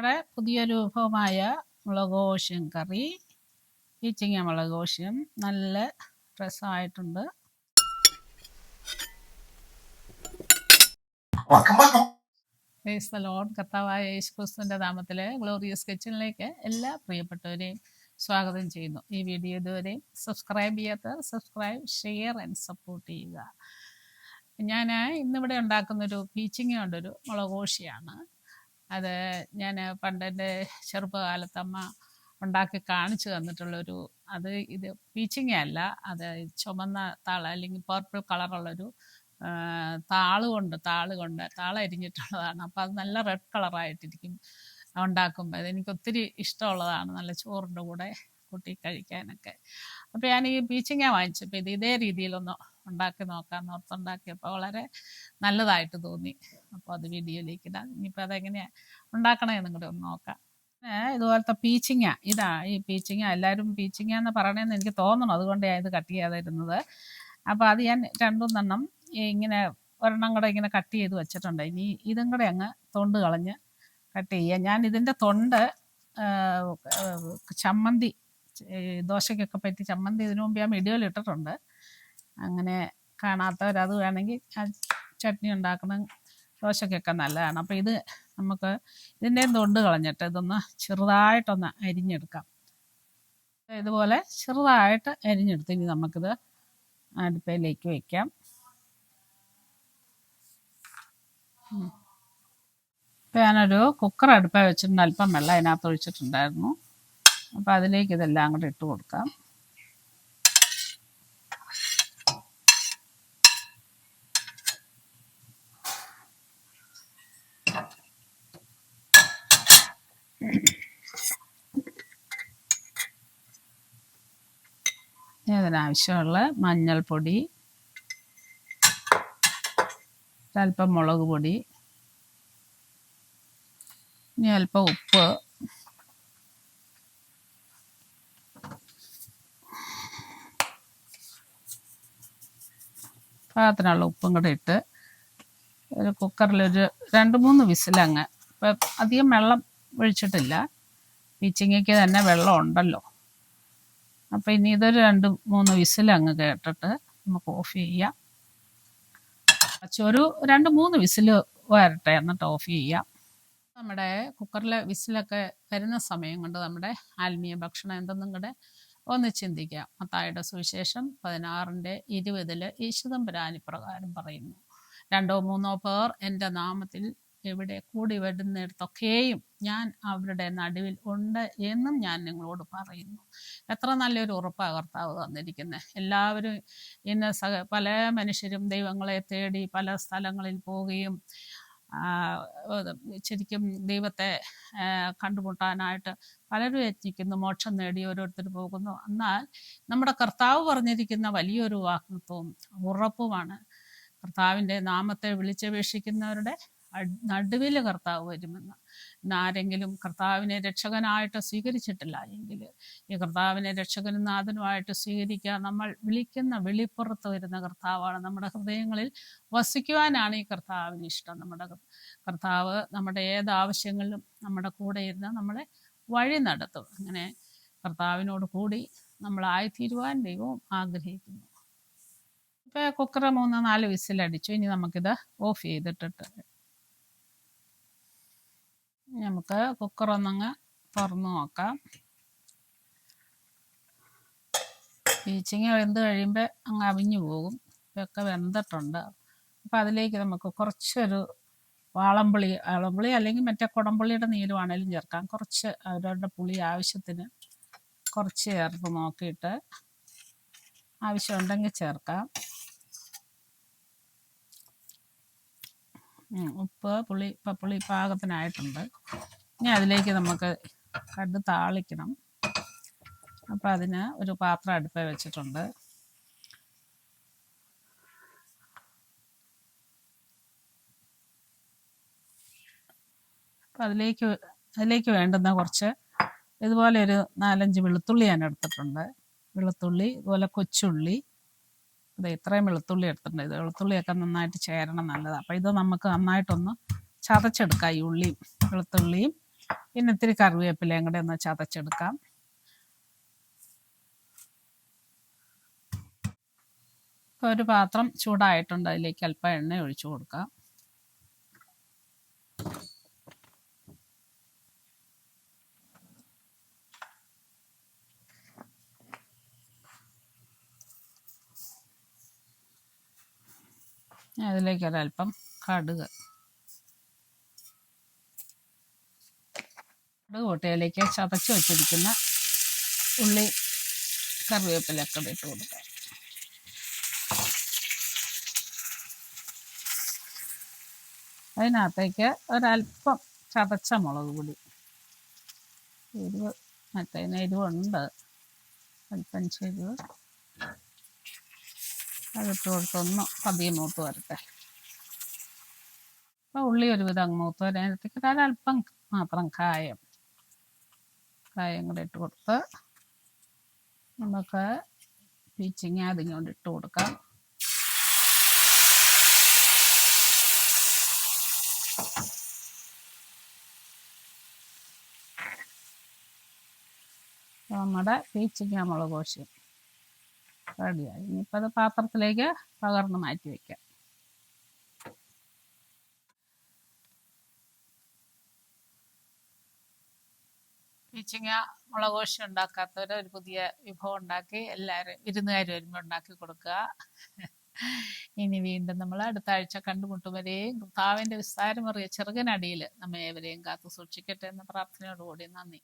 നമ്മുടെ പുതിയൊരു വിഭവമായ മുളകോശ്യം കറി ഈച്ചിങ്ങ മുളകോശ്യം നല്ല രസമായിട്ടുണ്ട് ലോർഡ് കർത്താവായ യേശു ക്രിസ്തുവിന്റെ നാമത്തിലെ ഗ്ലോറിയസ് കിച്ചണിലേക്ക് എല്ലാ പ്രിയപ്പെട്ടവരെയും സ്വാഗതം ചെയ്യുന്നു. ഈ വീഡിയോ ഇതുവരെയും സബ്സ്ക്രൈബ് ചെയ്യാത്ത സബ്സ്ക്രൈബ് ഷെയർ ആൻഡ് സപ്പോർട്ട് ചെയ്യുക. ഞാൻ ഇന്നിവിടെ ഉണ്ടാക്കുന്നൊരു പീച്ചിങ്ങ കൊണ്ടൊരു മുളകോഷിയാണ് അത് ഞാൻ പണ്ട് എന്റെ ഉണ്ടാക്കി കാണിച്ചു തന്നിട്ടുള്ളൊരു അത് ഇത് പീച്ചിങ് അല്ല അത് ചുമന്ന താള അല്ലെങ്കിൽ പർപ്പിൾ കളറുള്ളൊരു താൾ കൊണ്ട് താൾ കൊണ്ട് താള അരിഞ്ഞിട്ടുള്ളതാണ്. അപ്പോൾ അത് നല്ല റെഡ് കളറായിട്ടിരിക്കും ഉണ്ടാക്കുമ്പോൾ അതെനിക്ക് ഒത്തിരി ഇഷ്ടമുള്ളതാണ് നല്ല ചോറിന്റെ കൂടെ കൂട്ടി കഴിക്കാനൊക്കെ. അപ്പോൾ ഞാൻ ഈ പീച്ചിങ്ങ അപ്പൊ ഇത് ഇതേ രീതിയിലൊന്ന് ഉണ്ടാക്കി നോക്കാം ഓർത്തുണ്ടാക്കിയപ്പോൾ വളരെ നല്ലതായിട്ട് തോന്നി. അപ്പോൾ അത് വീഡിയോയിലേക്ക് ഇടാം. ഇനിയിപ്പോൾ അതെങ്ങനെയാണ് ഉണ്ടാക്കണമെന്നും കൂടെ ഒന്ന് നോക്കാം. ഇതുപോലത്തെ പീച്ചിങ്ങ. ഇതാ ഈ പീച്ചിങ്ങ. എല്ലാവരും പീച്ചിങ്ങ എന്ന് പറയണമെന്ന് എനിക്ക് തോന്നണം. അതുകൊണ്ട് ഞാൻ ഇത് കട്ട് ചെയ്യാതിരുന്നത്. അപ്പോൾ അത് ഞാൻ രണ്ടുമൂന്നെണ്ണം ഇങ്ങനെ ഒരെണ്ണം കൂടെ ഇങ്ങനെ കട്ട് ചെയ്ത് വെച്ചിട്ടുണ്ട്. ഇനി ഇതും കൂടെ അങ്ങ് തൊണ്ട് കളഞ്ഞ് കട്ട് ചെയ്യാം. ഞാൻ ഇതിന്റെ തൊണ്ട് ചമ്മന്തി ദോശയ്ക്കൊക്കെ പറ്റി ചമ്മന്തി ഇതിനു മുമ്പ് ഞാൻ വീഡിയോയിൽ ഇട്ടിട്ടുണ്ട്. അങ്ങനെ കാണാത്തവരത് വേണമെങ്കിൽ ചട്നി ഉണ്ടാക്കണം ദോശയ്ക്കൊക്കെ നല്ലതാണ്. അപ്പോൾ ഇത് നമുക്ക് ഇതിന്റെയും തൊണ്ട് കളഞ്ഞിട്ട് ഇതൊന്ന് ചെറുതായിട്ടൊന്ന് അരിഞ്ഞെടുക്കാം. ഇതുപോലെ ചെറുതായിട്ട് അരിഞ്ഞെടുത്ത് ഇനി നമുക്കിത് അടുപ്പയിലേക്ക് വയ്ക്കാം ഇപ്പം ഞാനൊരു കുക്കർ അടുപ്പ വെച്ചിട്ടുണ്ട്. അല്പം വെള്ളം അതിനകത്ത് ഒഴിച്ചിട്ടുണ്ടായിരുന്നു. അപ്പോൾ അതിലേക്ക് ഇതെല്ലാം കൂടെ ഇട്ട് കൊടുക്കാം. ഇനി അതിനാവശ്യമുള്ള മഞ്ഞൾപ്പൊടി അല്പം മുളക് പൊടി ഇനി അല്പം ഉപ്പ് പാകത്തിനുള്ള ഉപ്പും കൂടെ ഇട്ട് ഒരു കുക്കറിൽ ഒരു രണ്ട് മൂന്ന് വിസിലങ്ങ് ഇപ്പം അധികം വെള്ളം ഒഴിച്ചിട്ടില്ല. പീച്ചിങ്ങയ്ക്ക് തന്നെ വെള്ളം ഉണ്ടല്ലോ. അപ്പം ഇനി ഇതൊരു രണ്ട് മൂന്ന് വിസിലങ്ങ് കേട്ടിട്ട് നമുക്ക് ഓഫ് ചെയ്യാം. ഒരു രണ്ട് മൂന്ന് വിസിൽ വരട്ടെ എന്നിട്ട് ഓഫ് ചെയ്യാം. നമ്മുടെ കുക്കറിലെ വിസിലൊക്കെ വരുന്ന സമയം കൊണ്ട് നമ്മുടെ ആത്മീയ ഭക്ഷണം എന്തെന്നും കൂടെ ഒന്ന് ചിന്തിക്കാം. മത്തായുടെ സുവിശേഷം പതിനാറിന്റെ ഇരുപതിൽ യേശുദമ്പരാനി പ്രകാരം പറയുന്നു. രണ്ടോ മൂന്നോ പേർ എന്റെ നാമത്തിൽ എവിടെ കൂടി വരുന്നിടത്തൊക്കെയും ഞാൻ അവരുടെ നടുവിൽ ഉണ്ട് എന്നും ഞാൻ നിങ്ങളോട് പറയുന്നു. എത്ര നല്ലൊരു ഉറപ്പാണ് കർത്താവ് തന്നിരിക്കുന്നത് എല്ലാവരും ഇന്ന് സഹ പല മനുഷ്യരും ദൈവങ്ങളെ തേടി പല സ്ഥലങ്ങളിൽ പോവുകയും ശരിക്കും ദൈവത്തെ കണ്ടുമുട്ടാനായിട്ട് പലരും യത്നിക്കുന്നു മോക്ഷം നേടി ഓരോരുത്തർ പോകുന്നു. എന്നാൽ നമ്മുടെ കർത്താവ് പറഞ്ഞിരിക്കുന്ന വലിയൊരു വാഗ്ദത്വവും ഉറപ്പുമാണ്. കർത്താവിന്റെ നാമത്തെ വിളിച്ചപേക്ഷിക്കുന്നവരുടെ നടുവിൽ കർത്താവ് വരുമെന്ന്. ആരെങ്കിലും കർത്താവിനെ രക്ഷകനായിട്ട് സ്വീകരിച്ചിട്ടില്ല എങ്കിൽ ഈ കർത്താവിനെ രക്ഷകനും നാഥനുമായിട്ട് സ്വീകരിക്കുക നമ്മൾ വിളിക്കുന്ന വെളിപ്പുറത്ത് വരുന്ന കർത്താവാണ് നമ്മുടെ ഹൃദയങ്ങളിൽ വസിക്കുവാനാണ് ഈ കർത്താവിന് ഇഷ്ടം. നമ്മുടെ കർത്താവ് നമ്മുടെ ഏത് ആവശ്യങ്ങളിലും നമ്മുടെ കൂടെ ഇരുന്ന് നമ്മളെ വഴി നടത്തും. അങ്ങനെ കർത്താവിനോട് കൂടി നമ്മളായിത്തീരുവാൻ ദൈവവും ആഗ്രഹിക്കുന്നു. ഇപ്പോൾ കുക്കറ് മൂന്ന് നാല് വിസിലടിച്ചു. ഇനി നമുക്കിത് ഓഫ് ചെയ്തിട്ടിട്ട് നമുക്ക് കുക്കർ ഒന്നങ്ങ് തുറന്ന് നോക്കാം. ബീച്ചിങ് വെന്ത് കഴിയുമ്പോൾ അങ്ങ് അവിഞ്ഞു പോകും. ഇതൊക്കെ വെന്തിട്ടുണ്ട്. അപ്പം അതിലേക്ക് നമുക്ക് കുറച്ചൊരു വാളംപുളി വാളംപുളി അല്ലെങ്കിൽ മറ്റേ കുടംപുളിയുടെ നീരുവാണേലും ചേർക്കാം. കുറച്ച് അവരവരുടെ പുളി ആവശ്യത്തിന് കുറച്ച് ചേർത്ത് നോക്കിയിട്ട് ആവശ്യമുണ്ടെങ്കിൽ ചേർക്കാം. ഉപ്പ് പുളി ഇപ്പം പുളി പാകത്തിനായിട്ടുണ്ട്. ഇനി അതിലേക്ക് നമുക്ക് കട് താളിക്കണം. അപ്പം അതിന് ഒരു പാത്രം അടുപ്പേ വെച്ചിട്ടുണ്ട്. അപ്പം അതിലേക്ക് അതിലേക്ക് വേണ്ടുന്ന കുറച്ച് ഇതുപോലെ ഒരു നാലഞ്ച് വെളുത്തുള്ളി ഞാൻ എടുത്തിട്ടുണ്ട്. വെളുത്തുള്ളി ഇതുപോലെ കൊച്ചുള്ളി ഇത് ഇത്രയും വെളുത്തുള്ളി എടുത്തിട്ടുണ്ട്. ഇത് വെളുത്തുള്ളിയൊക്കെ നന്നായിട്ട് ചേരണം നല്ലതാണ് അപ്പോൾ ഇത് നമുക്ക് നന്നായിട്ടൊന്ന് ചതച്ചെടുക്കാം. ഈ ഉള്ളിയും വെളുത്തുള്ളിയും പിന്നെ ഇത്തിരി കറിവേപ്പിലയും കൂടെ ഒന്ന് ചതച്ചെടുക്കാം. ഒരു പാത്രം ചൂടായിട്ടുണ്ട്. അതിലേക്ക് അല്പം എണ്ണ ഒഴിച്ചു കൊടുക്കാം. അതിലേക്ക് ഒരല്പം കടുക്. കടുക് പൊട്ടിയിലേക്ക് ചതച്ച് വെച്ചിരിക്കുന്ന ഉള്ളി കറിവേപ്പിലൊക്കെ ഇട്ട് കൊടുക്കാം. അതിനകത്തേക്ക് ഒരല്പം ചതച്ച മുളക് പൊടി. എരിവ് മറ്റേ എരിവുണ്ട്. അല്പം എരിവ് അതിട്ട് കൊടുത്തൊന്ന് പതിയെ മൂത്ത് വരട്ടെ. അപ്പോൾ ഉള്ളി ഒരുവിധം അങ്ങ് മൂത്ത് വരാനത്തേക്ക് ഒരല്പം മാത്രം കായം കായം കൂടെ ഇട്ട് കൊടുത്ത് നമുക്ക് പീച്ചിങ്ങ അതിങ്ങോട്ട് ഇട്ട് കൊടുക്കാം. നമ്മുടെ പീച്ചിങ്ങ മുളക് കോശി. റെഡിയായി. ഇനിയിപ്പോൾ അത് പാത്രത്തിലേക്ക് പകർന്ന് മാറ്റി വയ്ക്കാം പീച്ചിങ്ങ മുളക് കോശി ഉണ്ടാക്കാത്തവർ ഒരു പുതിയ വിഭവം ഉണ്ടാക്കി എല്ലാവരും വിരുന്നുകാർ വരുമ്പോൾ ഉണ്ടാക്കി കൊടുക്കുക. ഇനി വീണ്ടും നമ്മൾ അടുത്ത ആഴ്ച കണ്ടുമുട്ടുവരെയും കർത്താവിന്റെ വിസ്താരമറിയ ചെറുകനടിയിൽ നമ്മെ ഏവരെയും കാത്തു സൂക്ഷിക്കട്ടെ എന്ന പ്രാർത്ഥനയോടുകൂടി നന്ദി.